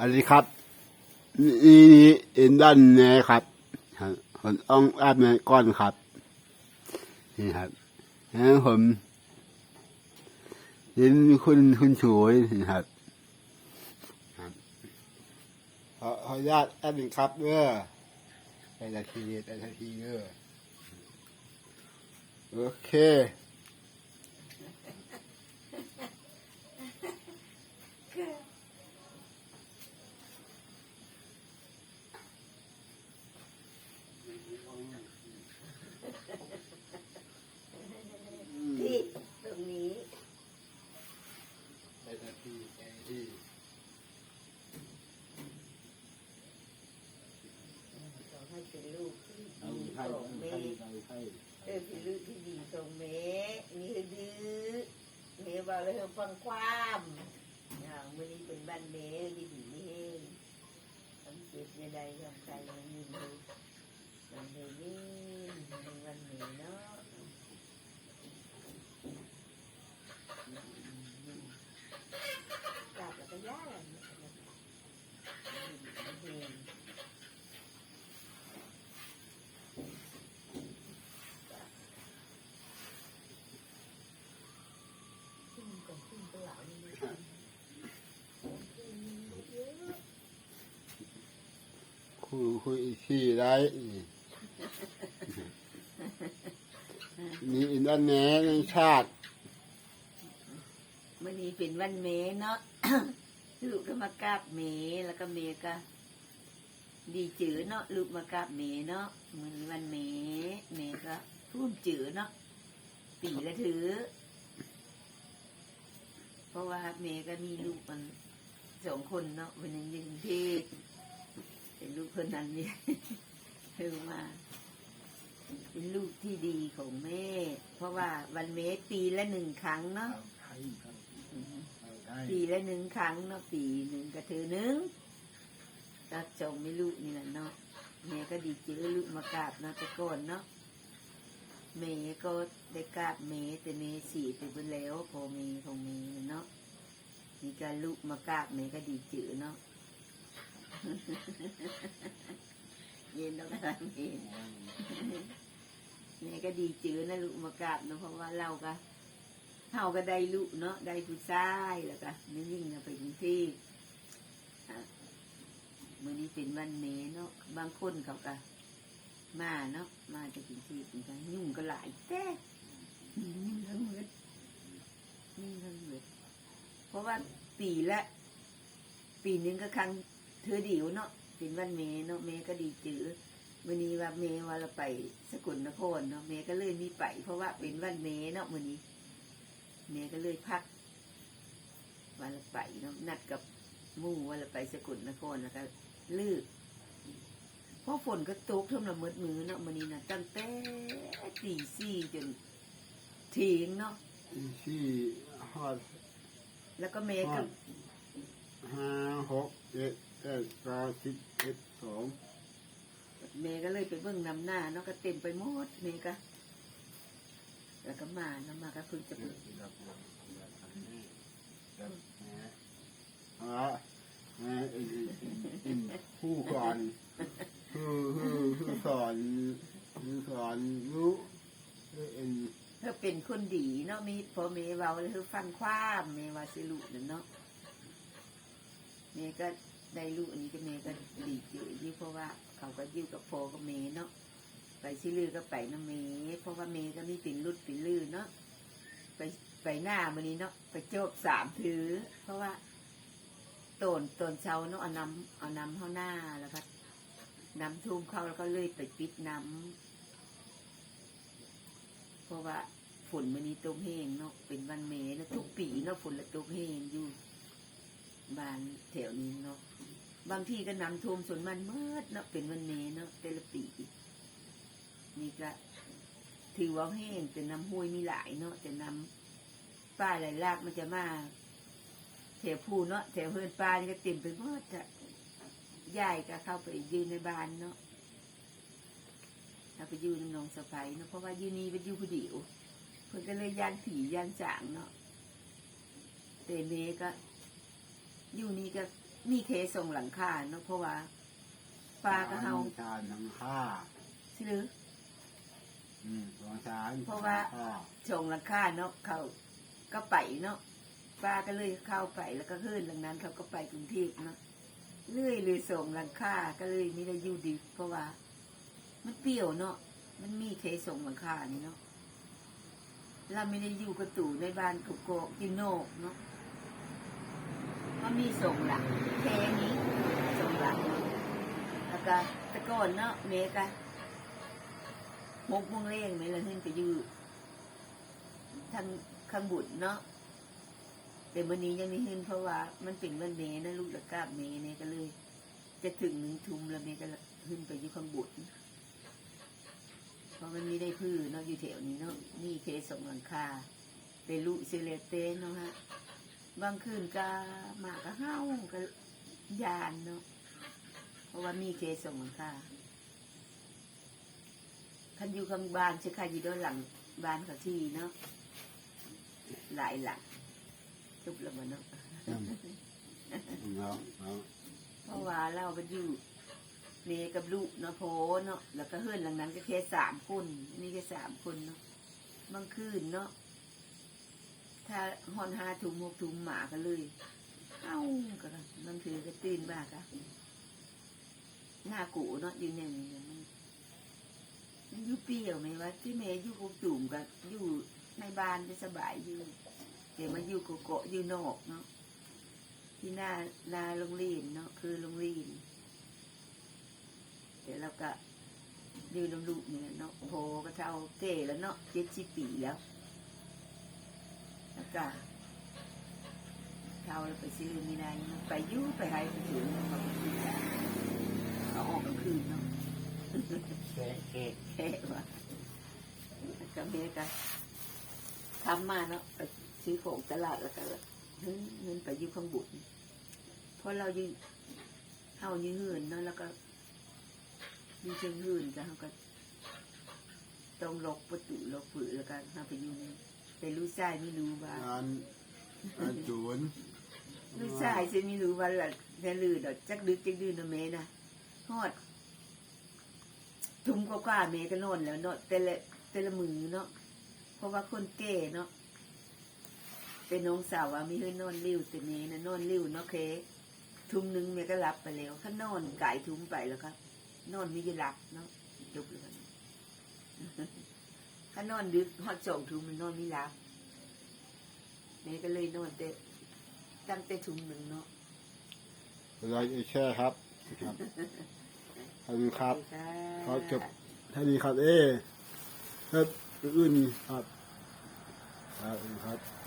อันนี้ครับนี่อินด้านแนครับผมต้องแอบในก้อนครับ นี่ครับแล้วผมเห็นคุณคุณสวยนี่ครับขอขอญาตแอดมินครับเด้อแต่ทีแต่ทีเด้อโอเค ที่ตรงนี้ แต่ละทีแต่ละที ขอให้เป็นลูกที่ เอา ดี ไข่ ของ เอา แม่ ไข่เอาไข่ เออเป็นลูกที่ดีของแม่นี่ดื้อแม่บ อกเลยฟังความอย่างมื่อนี้เป็นบ้านเม่ดีดีเองทำเจ็บยังไงทำใจยังยินดูวันเดนี่วันแม่เนาะกลับแล้วก็ย่าแล้วเนี่ย ขึ้นก่อนขึ้นไปหลังนี่นะ คุยคุยที่ได้นี่นี่อินด้านแหนในชาติมื่อนี้เป็นวันเมเนาะ ลูกก็มากราบเมแล้วก็เมก็ดีจือเนาะลูกมากราบเมเนาะมื่อนี้วันเมเมก็พุ่มจือเนาะปีละถือ เพราะว่าเมก็มีลูกมันสองคนเนาะวันนึงอยู่งเทพ เป็นลูกคนนั้นเนี่ยเพิ่งมาเป็นลูกที่ดีของแม่ เพราะว่าวันเมปีละหนึ่งครั้งเนาะปีละหนึ่งครั้งเนาะปีหนึ่งก็ถือหนึ่งตัดจงไม่ลูกนี่แหละเนาะแม่ก็ดีเจอลูกมากราบเนาะแต่ก่อนเนาะแม่ก็ได้กราบแม่แต่แม่สีไปเบนแล้วพอแม่ของแม่เนาะมีการลูกมากราบแม่ก็ดีเจอเนาะ เย็นแล้วกันเองแม่ก็ดีเจอนะลูกมากราบเนาะเพราะว่าเราก็เฮาก็ได้ลูกเนาะได้ผู้ชายแล้วก็นี่ยิ่งนะไปกรุงเทพอะมื้อนี้เป็นวันเมเนาะบางคนเขาก็มาเนาะมาจากกรุงเทพเหมือนกันยุ่งก็หลายแต่ยุ่งทั้งหมดยุ่งทั้งหมดเพราะว่าปีละปีนึงก็ครั้ง เธอเดียวเนาะเป็นวันเมเนาะเมก็ดีจือมื้อนี้ว่าเมว่าเราไปสกลนครเนาะเมก็เลยมีไป เพราะว่าเป็นวันเมเนาะมื้อนี้แม่ก็เลยพักวันละไปเนาะนัดกับหมู่วันละไปสกุลนครแล้วก็เลือกเพราะฝนก็ตกท่วมละเมิดมือเนาะมันนี้นะตั้งแต่ตีสี่จนเทียงเนาะที่ฮอดแล้วก็แม่ก็ห้าหกเจ็ด แปดเก้าสิบเอ็ดสองแม่ก็เลยไปเบิ่งนำหน้าเนาะก็เต็มไปหมดแม่ก็แล้วก็มาเนาะมาก็เพิ่งจะไปอ่าผู้ก่อนผู้ผู้ผู้สอนผู้สอนรู้เอ็นเธอเป็นคนดีเนาะมีพอเมเว้าแล้วเธอฟังความเมว่าสิลูกนั่นเนาะเมก็ ได้ลูกอันนี้ก็เมก็ดีเจอยู่เพราะว่าเขาก็อยู่กับพ่อกับเมเนาะไปซิลือก็ไปนะเมเพราะว่าเมก็มีเป็นรุดเป็นลือเนาะไปไปหน้ามันนี้เนาะไปโจบสามถือ เพราะว่าตนตนเช้าเนาะเอาน้ำเอาน้ำเข้าหน้าแล้วก็น้ำทุ่มเข้าแล้วก็เลยไปปิดน้ำเพราะว่าฝนมันนี้ตกแห้งเนาะเป็นวันเมษนะทุกปีเนาะฝนละตกแห้งอยู่ บ้านแถวนี้เนาะบางที่ก็น้ำท่วมส่วนมันเมื่เนาะเป็นวันเมเนาะแต่ละปีนี่ก็ถือว่าแห้งแต่น้ำห้วยมีหลายเนาะแต่น้ำป้าไหลลากมันจะมาแถวภูเนาะแถวเฮือนป้านี่ก็เต็มไปหมดอะยายก็เข้าไปยืนในบ้านเนาะเราไปยู่น้องสะพ้ยเนาะเพราะว่ายู่นี่เป็นอยู่ผู้เดียวเพิ่นก็เลยยานผียานจางเนาะแต่เมก็ อยู่นี่ก็มีเคส่งหลังคาเนาะเพราะว่าปลาก็เฮาชาญทั้งค่าสิหรืออืมสองชานเพราะว่าค่าส่งหลังคาเนาะเขาก็ไปเนาะปลาก็เลยเข้าไปแล้วก็ขึ้นหลังนั้น เขาก็ไปกรุงเทพเนาะเลื่อยเลยส่งหลังคาก็เลยไม่ได้อยู่ดีเพราะว่า มันเปรี้ยวเนาะมันมีเคส่งหลังคานี่เนาะเราไม่ได้อยู่กระตู่ในบ้านกุกโกะกินโนกเนาะ มันมีส่งหลังแค่นี้ส่งหลังเนาะแล้วก็ตะกอนเนาะเมกะมกม่งเล่งไหมละขึ้นไปยู่ทางข้างบุตรเนาะแต่วันนี้ยังไม่ขึ้นเพราะว่า มันเป็นวันเมนะลูกละกาบเมเนี่ยก็เลย จะถึงหนึ่งทุ่มแล้วเมก็ขึ้นไปอยู่ข้างบุตรเพราะมันมีได้พื้นเนาะอยู่แถวนี้เนาะนี่เคสส่งหลังคาเปลุเซเลเตเนาะฮะ บางคืนก็หมากก็เฮ้าก็ยานเนาะเพราะว่ามีเคสส่งหลังคาคันอยู่ข้างบ้านจะใครอยู่ด้านหลังบ้านเขาที่เนาะหลายหลังจุบแล้วมันเนาะเนาะเนาะเพราะว่าเราไปอยู่เมกับลูกเนาะโพเนาะแล้วก็เฮือนหลังนั้นก็แค่สามคนอันนี่แค่สามคนเนาะบางคืนเนาะ ถ้าหอนหาถุงหกถุงหมากันเลย เอ้าก็บางคืนก็ตื่นบ้ากะหน้ากูเนาะอยู่เนี่ยมันมันอยู่เปรี้ยวไหมวะที่เมย์อยู่กับจุ่มกันอยู่ในบ้านจะสบายอยู่แต่มาอยู่กับเกาะอยู่นอกเนาะที่หน้าหน้าโรงเรียนเนาะคือโรงเรียนเดี๋ยวเราก็ดูน้ำลูกเนี่ยเนาะโพก็เท่าเก๋แล้วเนาะเจ็ดสิบปีแล้ว แล้วก็เท่าเราไปซื้อมีนายเนาะไปอยุ่ไปให้ไปถึงเขาไปซื้อได้เขาออกกลางคืนเนาะแค่แค่แค่ว่าแล้วก็เมก็ทำมาเนาะไปซื้อของตลาดแล้วก็เฮ้ยเงินไปอยุ่ข้างบุญเพราะเรายืนเฮายืนหื่นเนาะแล้วก็ยืนเชิงหื่นก็เขาก็ต้องล็อกประตูล็อกฝืนแล้วก็เฮาไปอยู่ใน แต่ลูกชายไม่รู้ว่างานงานจูนลูกชายจะไม่รู้ว่าละแค่ลือดอกจักดึกจักดื้อนะเมนะฮอด ทุ่มกว่าๆเมก็นอนแล้วเนาะแต่ละแต่ละมือเนาะเพราะว่าคนแก่เนาะเป็นน้องสาวว่ามีเฮือนนอนริ้วแต่เมนะนอนริ้วเนาะเค ทุ่มหนึงเมก็หลับไปแล้วข้านอนไก่ทุ่มไปแล้วครับ นอนไม่ได้หลับเนาะจบเลย ข้านอนดึกฮอดสองทุ่มมันนอนไม่หลับเมก็เลยนอนแต่ตั้งแต่ทุ่มหนึ่งเนาะเราแช่ครับครับขอบคุณครับขอจบท่านี้ครับ เอ๊ะครับอื่นครับครับครับ